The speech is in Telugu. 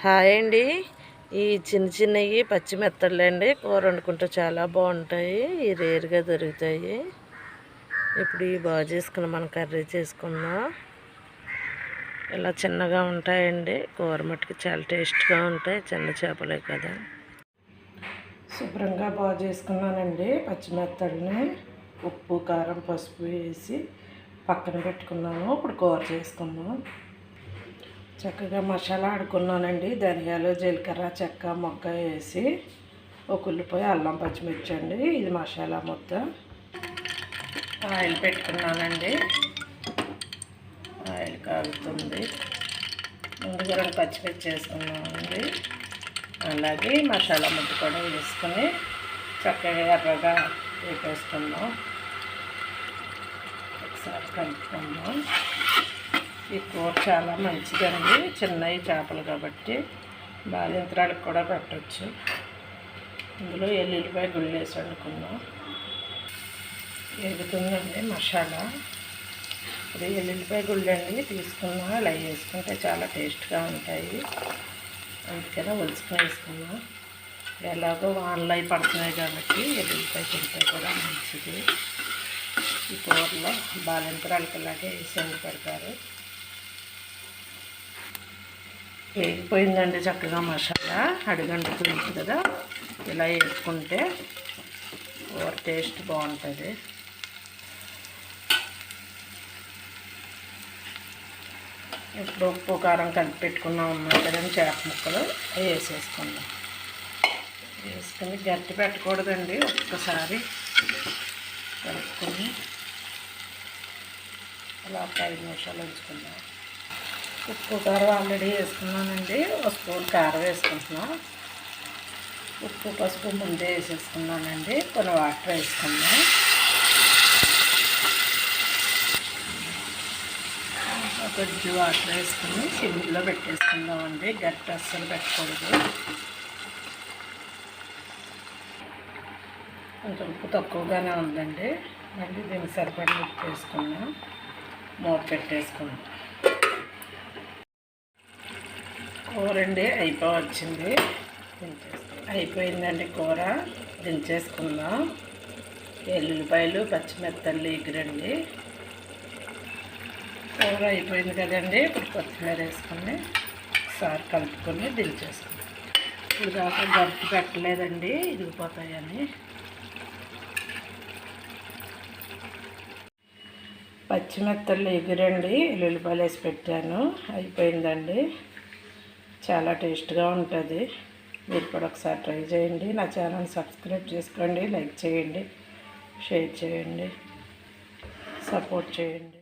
హాయ్ అండి. ఈ చిన్న చిన్నవి పచ్చి మెత్తళ్ళండి కూర వండుకుంటే చాలా బాగుంటాయి. ఈ రేరుగా దొరుకుతాయి. ఇప్పుడు ఇవి బాగా చేసుకుని మనం కర్రీ చేసుకుందాం. ఇలా చిన్నగా ఉంటాయండి. కూర మట్టుకు చాలా టేస్ట్గా ఉంటాయి. చిన్న చేపలే కదా. శుభ్రంగా బాగా చేసుకున్నానండి పచ్చి మెత్తడిని ఉప్పు కారం పసుపు వేసి పక్కన పెట్టుకున్నాను. ఇప్పుడు కూర చేసుకున్నాము చక్కగా మసాలా ఆడుకున్నానండి. ధనియాలు జీలకర్ర చెక్క మొగ్గ వేసి ఒక ఉల్లిపాయ అల్లం పచ్చిమిర్చి అండి. ఇది మసాలా మొత్తం. ఆయిల్ పెట్టుకున్నానండి. ఆయిల్ కాగుతుంది ముందుగా రెండు పచ్చిమిర్చి వేసుకున్నామండి అలాగే మసాలా ముద్ద కూడా వేసుకొని చక్కగా ఎర్రగా వేపేసుకున్నాం ఒకసారి కలుపుకుందాం. ఈ కూర చాలా మంచిదండి. చిన్నవి చేపలు కాబట్టి బాలింతరాలకు కూడా పెట్టచ్చు. ఇందులో ఎల్లుల్లిపాయ గుళ్ళు వేసి వండుకున్నాం ఎదుగుతుందండి మసాలా. ఇది ఎల్లుల్లిపాయ గుళ్ళు అండి తీసుకున్నా అలా వేసుకుంటే చాలా టేస్ట్గా ఉంటాయి. అందుకనే ఒలుసుకొని వేసుకున్నాం. ఎలాగో వానలు అవి పడుతున్నాయి కాబట్టి ఎల్లుల్లిపాయ తింటే కూడా మంచిది. ఈ కూరలో బాలింతరాలకు ఇలాగే వేసి పెడతారు. వేగిపోయిందండి చక్కగా మసాలా. అడిగంటుతుంది కదా. ఇలా వేసుకుంటే కూర టేస్ట్ బాగుంటుంది. ఇప్పుడు ఉప్పు కారం కలిపి పెట్టుకున్నాం ఉన్నాయి కదండి చేప ముక్కలు. వేసేసుకుందాం. వేసుకుని గట్టి పెట్టకూడదండి. ఒక్కసారి కలుపుకొని అలా ఒక ఐదు నిమిషాలు ఉంచుకుందాం. ఉప్పు కారం ఆల్రెడీ వేసుకున్నానండి. ఒక స్పూన్ కారం వేసుకుంటున్నాం. ఉప్పు పసుపు ముందే వేసేసుకున్నానండి. కొన్ని వాటర్ వేసుకున్నాం. కొద్ది వాటర్ వేసుకుని సిమ్లో పెట్టేసుకుందామండి. గట్టి అస్సలు పెట్టకూడదు. కొంచెం ఉప్పు తక్కువగానే ఉందండి. మళ్ళీ దీనికి సరిపడి ఉప్పు వేసుకున్నాం. మూత పెట్టేసుకున్నాం కూర అండి అయిపోవచ్చింది. అయిపోయిందండి కూర దించేసుకుందాం. ఎల్లుల్లిపాయలు పచ్చిమిరపల్లి ఎగురండి కూర అయిపోయింది కదండి ఇప్పుడు కొత్తిమీర వేసుకొని ఒకసారి కలుపుకొని దించేసుకుందాం. ఇప్పుడు దాకా గరిటి పెట్టలేదండి ఇరిగిపోతాయని. పచ్చిమిరపల్లి ఎగిరండి ఎల్లుల్లిపాయలు వేసి పెట్టాను అయిపోయిందండి. చాలా టేస్ట్గా ఉంటుంది. మీరు కూడా ఒకసారి ట్రై చేయండి. నా ఛానల్ సబ్స్క్రైబ్ చేసుకోండి లైక్ చేయండి షేర్ చేయండి సపోర్ట్ చేయండి.